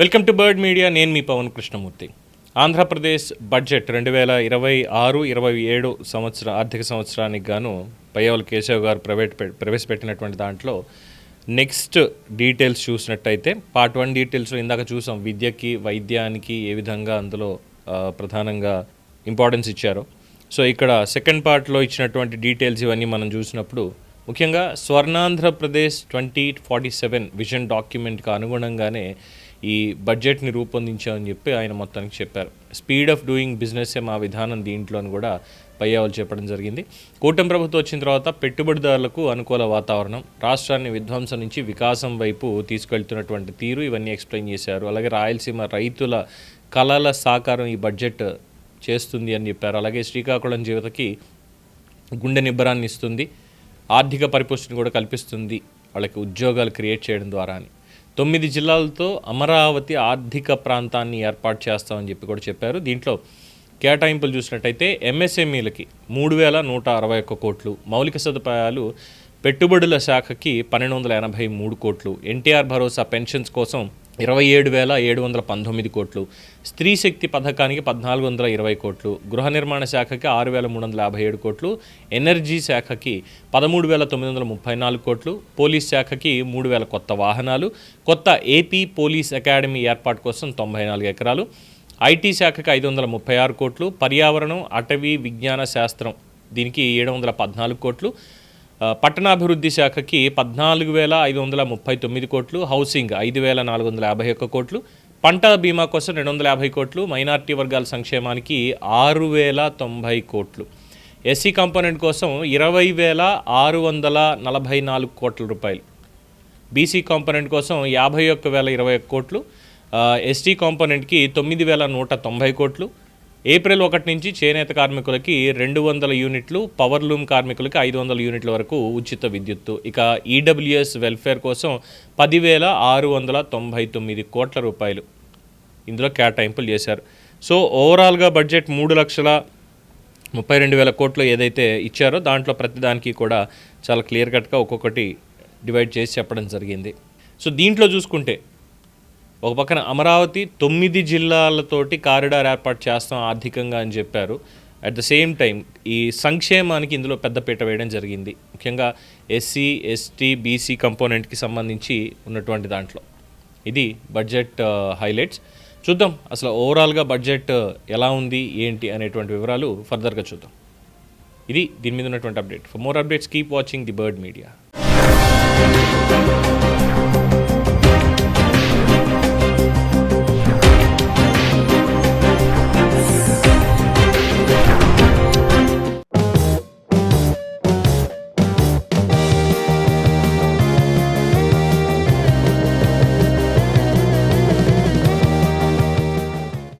Welcome to bird media. నేను మీ Pawan Krishnamurthy. Andhra Pradesh budget రెండు వేల ఇరవై ఆరు ఇరవై ఏడు సంవత్సర ఆర్థిక సంవత్సరానికి గాను పయ్యవల్ కేశవ్ గారు ప్రైవేట్ ప్రవేశపెట్టినటువంటి దాంట్లో నెక్స్ట్ డీటెయిల్స్ చూసినట్టయితే పార్ట్ వన్ డీటెయిల్స్లో ఇందాక చూసాం విద్యకి వైద్యానికి ఏ విధంగా అందులో ప్రధానంగా ఇంపార్టెన్స్ ఇచ్చారో. సో ఇక్కడ సెకండ్ పార్ట్లో ఇచ్చినటువంటి డీటెయిల్స్ ఇవన్నీ మనం చూసినప్పుడు ముఖ్యంగా Swarnandhra Pradesh twenty forty seven vision డాక్యుమెంట్కి అనుగుణంగానే ఈ బడ్జెట్ని రూపొందించామని చెప్పి ఆయన మొత్తానికి చెప్పారు. స్పీడ్ ఆఫ్ డూయింగ్ బిజినెస్ఏ మా విధానం దీంట్లో అని కూడా పయ్యావలు చెప్పడం జరిగింది. కూటమి ప్రభుత్వం వచ్చిన తర్వాత పెట్టుబడిదారులకు అనుకూల వాతావరణం రాష్ట్రాన్ని విధ్వంసం నుంచి వికాసం వైపు తీసుకెళ్తున్నటువంటి తీరు ఇవన్నీ ఎక్స్ప్లెయిన్ చేశారు. అలాగే రాయలసీమ రైతుల కళల సాకారం ఈ బడ్జెట్ చేస్తుంది అని చెప్పారు. అలాగే శ్రీకాకుళం జీవితకి గుండె నిబ్బరాన్ని ఇస్తుంది. ఆర్థిక పరిపుష్టిని కూడా కల్పిస్తుంది. వాళ్ళకి ఉద్యోగాలు క్రియేట్ చేయడం ద్వారా అని. తొమ్మిది జిల్లాలతో అమరావతి ఆర్థిక ప్రాంతాన్ని ఏర్పాటు చేస్తామని చెప్పి కూడా చెప్పారు. దీంట్లో కేటాయింపులు చూసినట్టయితే ఎంఎస్ఎంఈలకి మూడు వేల నూట అరవై ఒక్క కోట్లు మౌలిక సదుపాయాలు పెట్టుబడుల శాఖకి పన్నెండు వందల ఎనభై మూడు కోట్లు ఎన్టీఆర్ భరోసా పెన్షన్స్ కోసం ఇరవై ఏడు వేల ఏడు వందల పంతొమ్మిది కోట్లు. స్త్రీ శక్తి పథకానికి పద్నాలుగు వందల ఇరవై కోట్లు. గృహ నిర్మాణ శాఖకి ఆరు వేల మూడు వందల యాభై ఏడు కోట్లు. ఎనర్జీ శాఖకి పదమూడు వేల తొమ్మిది వందల ముప్పై నాలుగు కోట్లు. పోలీస్ శాఖకి మూడు వేల కొత్త వాహనాలు. కొత్త ఏపీ పోలీస్ అకాడమీ ఏర్పాటు కోసం తొంభై నాలుగు ఎకరాలు. ఐటీ శాఖకి ఐదు వందల ముప్పై ఆరు కోట్లు. పర్యావరణం అటవీ విజ్ఞాన శాస్త్రం దీనికి ఏడు వందల పద్నాలుగు కోట్లు. పట్టణాభివృద్ధి శాఖకి పద్నాలుగు వేల ఐదు వందల ముప్పై తొమ్మిది కోట్లు హౌసింగ్ ఐదు వేల నాలుగు వందల యాభై ఒక్క కోట్లు పంట బీమా కోసం రెండు వందల యాభై కోట్లు మైనార్టీ వర్గాల సంక్షేమానికి ఆరు వేల తొంభై కోట్లు. ఎస్సీ కాంపోనెంట్ కోసం ఇరవై వేల ఆరు వందల నలభై నాలుగు కోట్ల రూపాయలు. బీసీ కాంపోనెంట్ కోసం యాభై ఒక్క వేల ఇరవై ఒక్క కోట్లు ఎస్టీ కాంపోనెంట్కి తొమ్మిది వేల నూట తొంభై కోట్లు ఏప్రిల్ ఒకటి నుంచి చేనేత కార్మికులకి రెండు వందల యూనిట్లు పవర్ లూమ్ కార్మికులకి ఐదు వందల యూనిట్ల వరకు ఉచిత విద్యుత్తు. ఇక ఈడబ్ల్యూఎస్ వెల్ఫేర్ కోసం పదివేల ఆరు వందల తొంభై తొమ్మిది కోట్ల రూపాయలు ఇందులో కేటాయింపులు చేశారు. సో ఓవరాల్గా బడ్జెట్ మూడు లక్షల ముప్పై రెండు వేల కోట్లు ఏదైతే ఇచ్చారో దాంట్లో ప్రతిదానికి కూడా చాలా క్లియర్ కట్గా ఒక్కొక్కటి డివైడ్ చేసి చెప్పడం జరిగింది. సో దీంట్లో చూసుకుంటే ఒక పక్కన అమరావతి తొమ్మిది జిల్లాలతోటి కారిడార్ ఏర్పాటు చేస్తాం ఆర్థికంగా అని చెప్పారు. అట్ ద సేమ్ టైం ఈ సంక్షేమానికి ఇందులో పెద్దపీట వేయడం జరిగింది. ముఖ్యంగా ఎస్సీ ఎస్టీ బీసీ కంపోనెంట్కి సంబంధించి ఉన్నటువంటి దాంట్లో. ఇది బడ్జెట్ హైలైట్స్. చూద్దాం అసలు ఓవరాల్గా బడ్జెట్ ఎలా ఉంది ఏంటి అనేటువంటి వివరాలు ఫర్దర్గా చూద్దాం. ఇది దీని మీద ఉన్నటువంటి update. For more updates keep watching the Bird Media